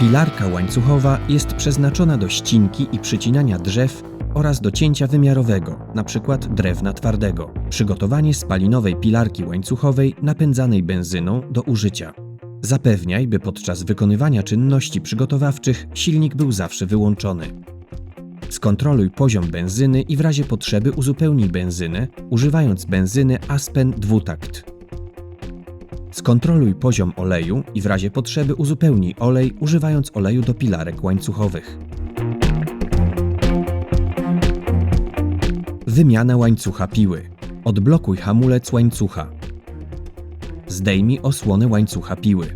Pilarka łańcuchowa jest przeznaczona do ścinki i przycinania drzew oraz do cięcia wymiarowego, np. drewna twardego. Przygotowanie spalinowej pilarki łańcuchowej napędzanej benzyną do użycia. Zapewniaj, by podczas wykonywania czynności przygotowawczych silnik był zawsze wyłączony. Skontroluj poziom benzyny i w razie potrzeby uzupełnij benzynę, używając benzyny Aspen dwutakt. Skontroluj poziom oleju i w razie potrzeby uzupełnij olej używając oleju do pilarek łańcuchowych. Wymiana łańcucha piły. Odblokuj hamulec łańcucha. Zdejmij osłonę łańcucha piły.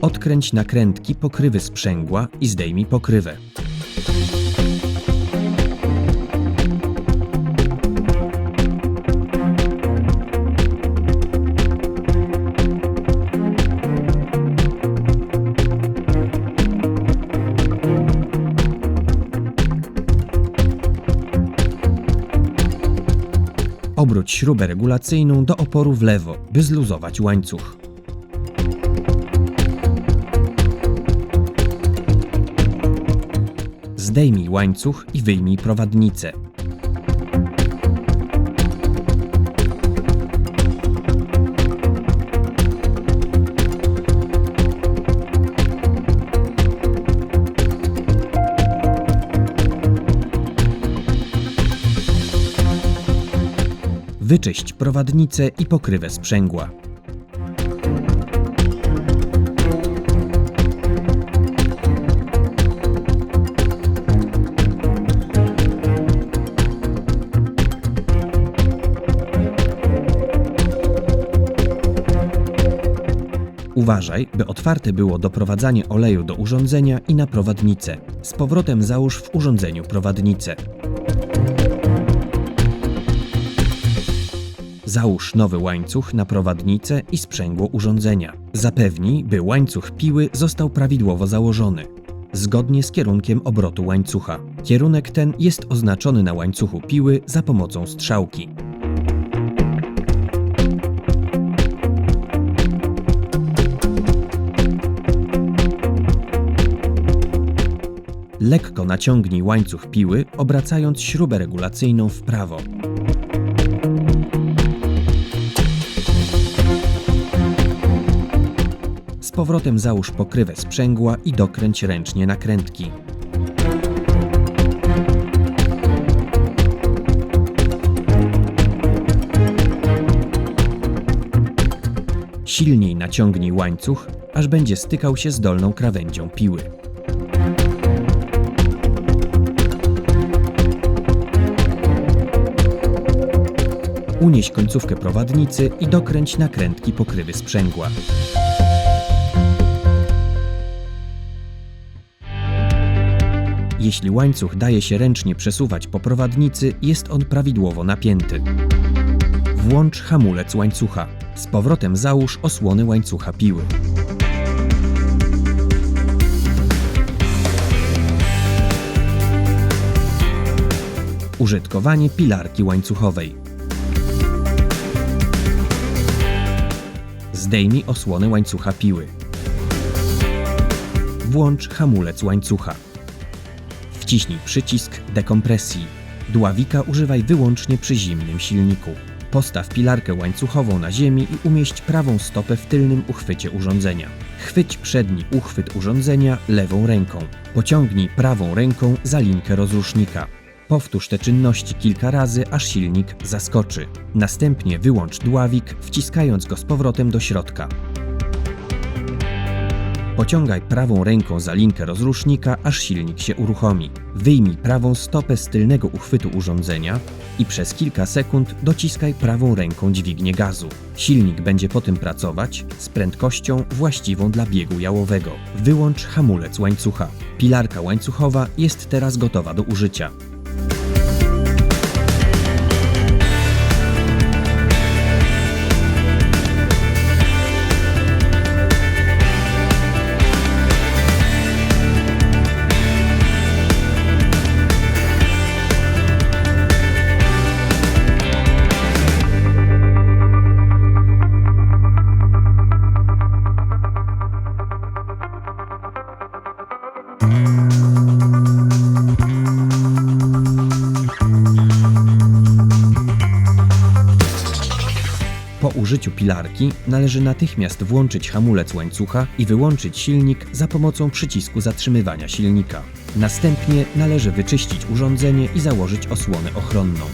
Odkręć nakrętki pokrywy sprzęgła i zdejmij pokrywę. Obróć śrubę regulacyjną do oporu w lewo, by zluzować łańcuch. Zdejmij łańcuch i wyjmij prowadnicę. Wyczyść prowadnicę i pokrywę sprzęgła. Uważaj, by otwarte było doprowadzanie oleju do urządzenia i na prowadnicę. Z powrotem załóż w urządzeniu prowadnicę. Załóż nowy łańcuch na prowadnicę i sprzęgło urządzenia. Zapewnij, by łańcuch piły został prawidłowo założony, zgodnie z kierunkiem obrotu łańcucha. Kierunek ten jest oznaczony na łańcuchu piły za pomocą strzałki. Lekko naciągnij łańcuch piły, obracając śrubę regulacyjną w prawo. Powrotem załóż pokrywę sprzęgła i dokręć ręcznie nakrętki. Silniej naciągnij łańcuch, aż będzie stykał się z dolną krawędzią piły. Unieś końcówkę prowadnicy i dokręć nakrętki pokrywy sprzęgła. Jeśli łańcuch daje się ręcznie przesuwać po prowadnicy, jest on prawidłowo napięty. Włącz hamulec łańcucha. Z powrotem załóż osłony łańcucha piły. Użytkowanie pilarki łańcuchowej. Zdejmij osłonę łańcucha piły. Włącz hamulec łańcucha. Wciśnij przycisk dekompresji. Dławika używaj wyłącznie przy zimnym silniku. Postaw pilarkę łańcuchową na ziemi i umieść prawą stopę w tylnym uchwycie urządzenia. Chwyć przedni uchwyt urządzenia lewą ręką. Pociągnij prawą ręką za linkę rozrusznika. Powtórz te czynności kilka razy, aż silnik zaskoczy. Następnie wyłącz dławik, wciskając go z powrotem do środka. Pociągaj prawą ręką za linkę rozrusznika, aż silnik się uruchomi. Wyjmij prawą stopę z tylnego uchwytu urządzenia i przez kilka sekund dociskaj prawą ręką dźwignię gazu. Silnik będzie po tym pracować z prędkością właściwą dla biegu jałowego. Wyłącz hamulec łańcucha. Pilarka łańcuchowa jest teraz gotowa do użycia. Użyciu pilarki należy natychmiast włączyć hamulec łańcucha i wyłączyć silnik za pomocą przycisku zatrzymywania silnika. Następnie należy wyczyścić urządzenie i założyć osłonę ochronną.